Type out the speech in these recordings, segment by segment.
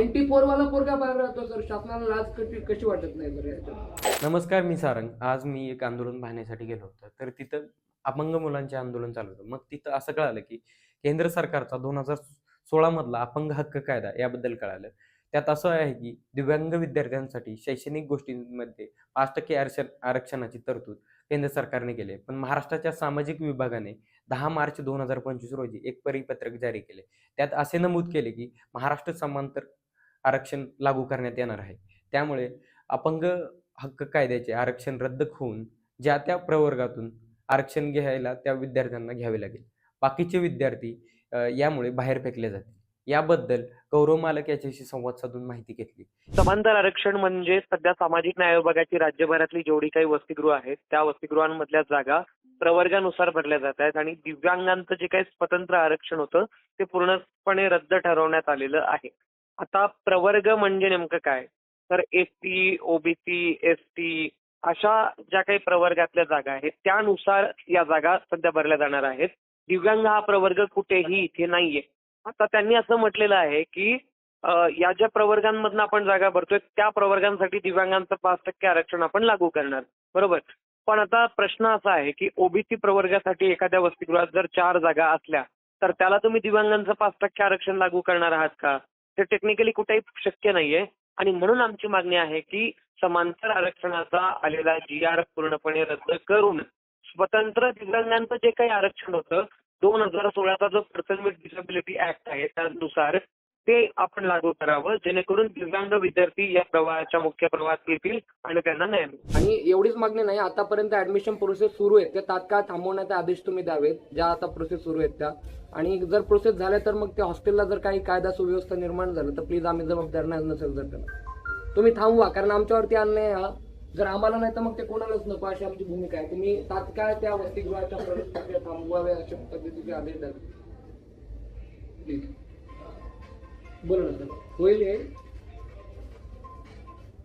Ninety four वाला पोरगा बाहेर राहतो सर. शासनाला लाज कशी कशी वाटत नाही सर याच्यात? नमस्कार मी सारंग. आज मी एक आंदोलन पाहण्यासाठी गेलो होतो. तर तिथं अपंग मुलांचे आंदोलन चालू होतं. मग तिथं असं कळालं की केंद्र सरकारचा दोन हजार सोळा मधला अपंग हक्क कायदा याबद्दल कळालं. त्यात असं आहे की दिव्यांग विद्यार्थ्यांसाठी शैक्षणिक गोष्टींमध्ये पाच टक्के आरक्षण आरक्षणाची तरतूद केंद्र सरकारने केली पण महाराष्ट्राच्या सामाजिक विभागाने दहा मार्च दोन हजार पंचवीस रोजी एक परिपत्रक जारी केले. त्यात असे नमूद केले की महाराष्ट्र समांतर आरक्षण लागू करण्यात येणार आहे. त्यामुळे अपंग हक्क कायद्याचे आरक्षण रद्द होऊन ज्या त्या प्रवर्गातून आरक्षण घ्यायला त्या विद्यार्थ्यांना घ्यावे लागेल. बाकीचे विद्यार्थी यामुळे बाहेर फेकले जातील. याबद्दल गौरव मालक याच्याशी संवाद साधून माहिती घेतली. समांतर आरक्षण म्हणजे सध्या सामाजिक न्याय विभागाची राज्यभरातली जेवढी काही वसतिगृह आहेत त्या वसतिगृहांमधल्या जागा प्रवर्गानुसार भरल्या जात आहेत आणि दिव्यांगांचं जे काही स्वतंत्र आरक्षण होतं ते पूर्णपणे रद्द ठरवण्यात आलेलं आहे. आता प्रवर्ग म्हणजे नेमकं काय? तर S T OBC S T अशा ज्या काही प्रवर्गातल्या जागा आहेत त्यानुसार या जागा सध्या भरल्या जाणार आहेत. दिव्यांग हा प्रवर्ग कुठेही इथे नाहीये. आता त्यांनी असं म्हटलेलं आहे की या ज्या प्रवर्गांमधून आपण जागा भरतोय त्या प्रवर्गांसाठी दिव्यांगांचं पाच टक्के आरक्षण आपण लागू करणार. बरोबर? पण आता प्रश्न असा आहे की ओबीसी प्रवर्गासाठी एखाद्या वसतिगृहात जर चार जागा असल्या तर त्याला तुम्ही दिव्यांगांचं पाच टक्के आरक्षण लागू करणार आहात का? ते टेक्निकली कुठेही शक्य नाहीये. आणि म्हणून आमची मागणी आहे की समांतर आरक्षणाचा आलेला जी आर पूर्णपणे रद्द करून स्वतंत्र दिव्यांगांचं जे काही आरक्षण होतं दोन हजार सोळाचा जो पर्सन विथ डिसेबिलिटी ऍक्ट आहे त्यानुसार ते आपण लागू करावं जेणेकरून दिव्यांग विद्यार्थी या प्रवाहाच्या मुख्य प्रवाहात येतील आणि त्यांना न्याय आणि एवढीच मागणी नाही आतापर्यंत ऍडमिशन प्रोसेस सुरू आहेत. त्या तात्काळ थांबवण्याचे आदेश तुम्ही द्यावेत ज्या आता प्रोसेस सुरू आहेत त्या. आणि जर प्रोसेस झाल्या तर मग त्या हॉस्टेलला जर काही कायदा सुव्यवस्था निर्माण झालं तर प्लीज आम्ही जबाबदार नाही नसेल जर त्याला तुम्ही थांबवा कारण आमच्यावरती अन्याय हा. जर आम्हाला नाही तर मग ते कोणालाच नको अशी आमची भूमिका आहे. तुम्ही तात्काळ त्या वसतिगृहाच्या प्रवेश प्रक्रिया अशा पद्धतीचे आदेश द्यावे प्लीज बोला ना सर. होईल हे?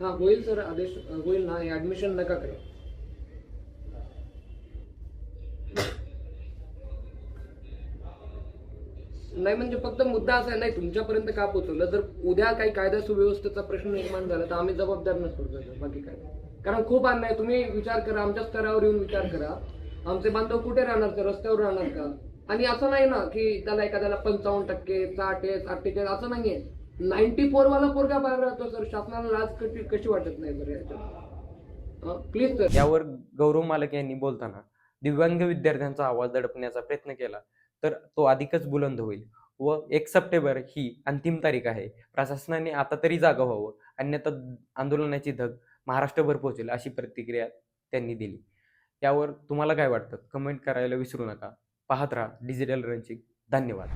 हा होईल सर आदेश होईल ना हे ऍडमिशन नका करा. नाही म्हणजे फक्त मुद्दा असा आहे नाही तुमच्यापर्यंत का पोहोचवलं? जर उद्या काही कायदा सुव्यवस्थेचा प्रश्न निर्माण झाला तर आम्ही जबाबदार नसतो बाकी काय. कारण खूप अन्याय तुम्ही विचार करा आमच्या स्तरावर येऊन विचार करा. आमचे बांधव कुठे राहणार तर रस्त्यावर राहणार का? आणि असं नाही ना की त्याला एखाद्याला पंचावन्न टक्के साठ आहे अठ्ठेचाळीस असं नाहीये. नाईन्टी फोर वाला पोरगा बाहेर राहतो सर. शासनाला लाज कशी कशी वाटत नाही सर याच्यात? प्लीज सर यावर गौरव मालक यांनी बोलताना दिव्यांग विद्यार्थ्यांचा आवाज दडपण्याचा प्रयत्न केला तर तो अधिकच बुलंद होईल. व एक सप्टेंबर ही अंतिम तारीख आहे. प्रशासनाने आता तरी जागा व्हावं अन्यथा आंदोलनाची धग महाराष्ट्रभर पोहोचेल अशी प्रतिक्रिया त्यांनी दिली. यावर तुम्हाला काय वाटतं? कमेंट करायला विसरू नका. पाहत राहा. डिजिटल रनचिक धन्यवाद.